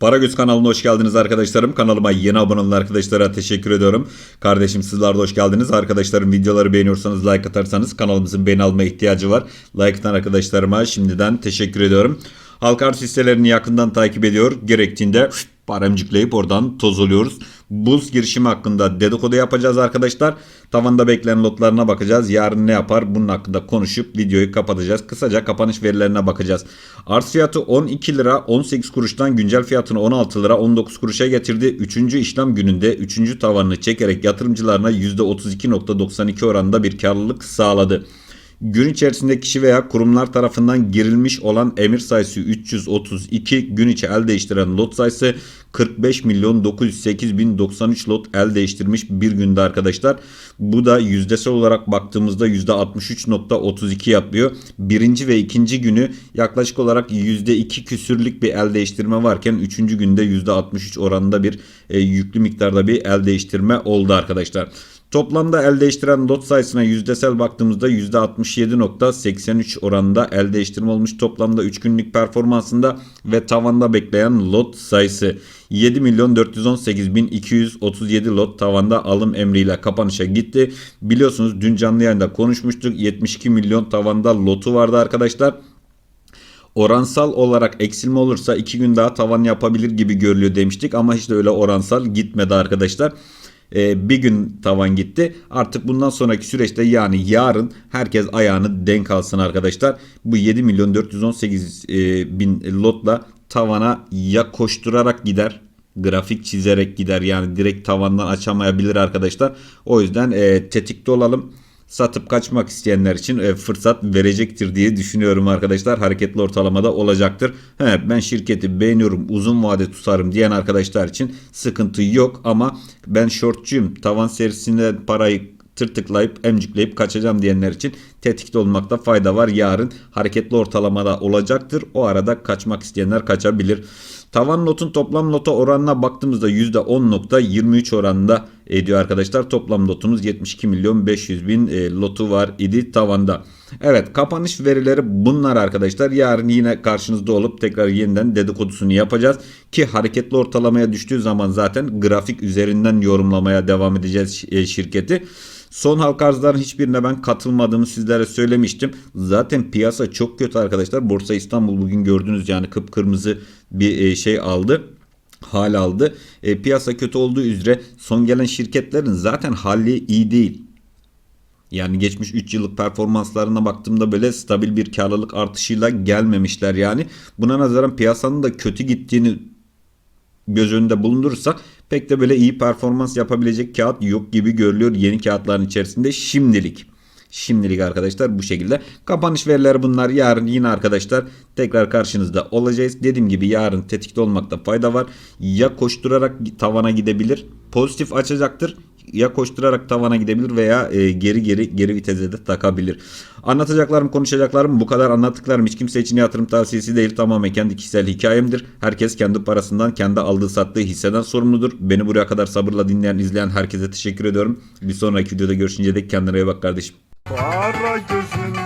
Paragöz kanalına hoş geldiniz arkadaşlarım. Kanalıma yeni abone olan arkadaşlara teşekkür ediyorum. Kardeşim sizler de hoş geldiniz. Arkadaşlarım videoları beğeniyorsanız like atarsanız kanalımızın beğeni alma ihtiyacı var. Like atan arkadaşlarıma şimdiden teşekkür ediyorum. Halka arz hisselerini yakından takip ediyor. Gerektiğinde paramcıklayıp oradan toz oluyoruz. Bulls girişimi hakkında dedikodu yapacağız arkadaşlar. Tavanda bekleyen lotlarına bakacağız. Yarın ne yapar bunun hakkında konuşup videoyu kapatacağız. Kısaca kapanış verilerine bakacağız. Arz fiyatı 12 lira 18 kuruştan güncel fiyatını 16 lira 19 kuruşa getirdi. 3. işlem gününde 3. tavanını çekerek yatırımcılarına %32.92 oranında bir karlılık sağladı. Gün içerisinde kişi veya kurumlar tarafından girilmiş olan emir sayısı 332, gün içi el değiştiren lot sayısı 45 milyon 908 bin 93 lot el değiştirmiş bir günde arkadaşlar. Bu da yüzdesel olarak baktığımızda %63.32 yapıyor. Birinci ve ikinci günü yaklaşık olarak %2 küsürlük bir el değiştirme varken üçüncü günde %63 oranında bir e, yüklü miktarda bir el değiştirme oldu arkadaşlar. Toplamda el değiştiren lot sayısına yüzdesel baktığımızda %67.83 oranında el değiştirme olmuş. Toplamda 3 günlük performansında ve tavanda bekleyen lot sayısı 7 milyon 418 bin 237 lot tavanda alım emriyle kapanışa gitti. Biliyorsunuz dün canlı yayında konuşmuştuk. 72 milyon tavanda lotu vardı arkadaşlar. Oransal olarak eksilme olursa 2 gün daha tavan yapabilir gibi görülüyor demiştik ama hiç de öyle oransal gitmedi arkadaşlar. Ee, bir gün tavan gitti. Artık bundan sonraki süreçte yani yarın herkes ayağını denk alsın arkadaşlar. Bu 7 milyon 418 e, bin lotla tavana ya koşturarak gider grafik çizerek gider yani direkt tavandan açamayabilir arkadaşlar. O yüzden e, tetikte olalım satıp kaçmak isteyenler için e, fırsat verecektir diye düşünüyorum arkadaşlar. Hareketli ortalamada olacaktır. He, ben şirketi beğeniyorum uzun vade tutarım diyen arkadaşlar için sıkıntı yok ama ben shortçuyum tavan serisinde parayı tırtıklayıp emcikleyip kaçacağım diyenler için tetikte olmakta fayda var. Yarın hareketli ortalamada olacaktır. O arada kaçmak isteyenler kaçabilir. Tavan notun toplam nota oranına baktığımızda %10.23 oranında ediyor arkadaşlar. Toplam notumuz 72 milyon 500 bin e, lotu var idi tavanda. Evet kapanış verileri bunlar arkadaşlar. Yarın yine karşınızda olup tekrar yeniden dedikodusunu yapacağız. Ki hareketli ortalamaya düştüğü zaman zaten grafik üzerinden yorumlamaya devam edeceğiz e, şirketi. Son halka arzların hiçbirine ben katılmadığımı sizlere söylemiştim. Zaten piyasa çok kötü arkadaşlar. Borsa İstanbul bugün gördünüz yani kıpkırmızı bir e, şey aldı hal aldı. E, piyasa kötü olduğu üzere son gelen şirketlerin zaten hali iyi değil. Yani geçmiş 3 yıllık performanslarına baktığımda böyle stabil bir karlılık artışıyla gelmemişler yani. Buna nazaran piyasanın da kötü gittiğini göz önünde bulundurursak pek de böyle iyi performans yapabilecek kağıt yok gibi görülüyor yeni kağıtların içerisinde şimdilik. Şimdilik arkadaşlar bu şekilde. Kapanış verileri bunlar. Yarın yine arkadaşlar tekrar karşınızda olacağız. Dediğim gibi yarın tetikte olmakta fayda var. Ya koşturarak tavana gidebilir. Pozitif açacaktır. Ya koşturarak tavana gidebilir veya e, geri geri geri vitese de takabilir. Anlatacaklarım, konuşacaklarım bu kadar anlattıklarım hiç kimse için yatırım tavsiyesi değil. Tamamen kendi kişisel hikayemdir. Herkes kendi parasından, kendi aldığı sattığı hisseden sorumludur. Beni buraya kadar sabırla dinleyen, izleyen herkese teşekkür ediyorum. Bir sonraki videoda görüşünce dek kendine iyi bak kardeşim. Para gözün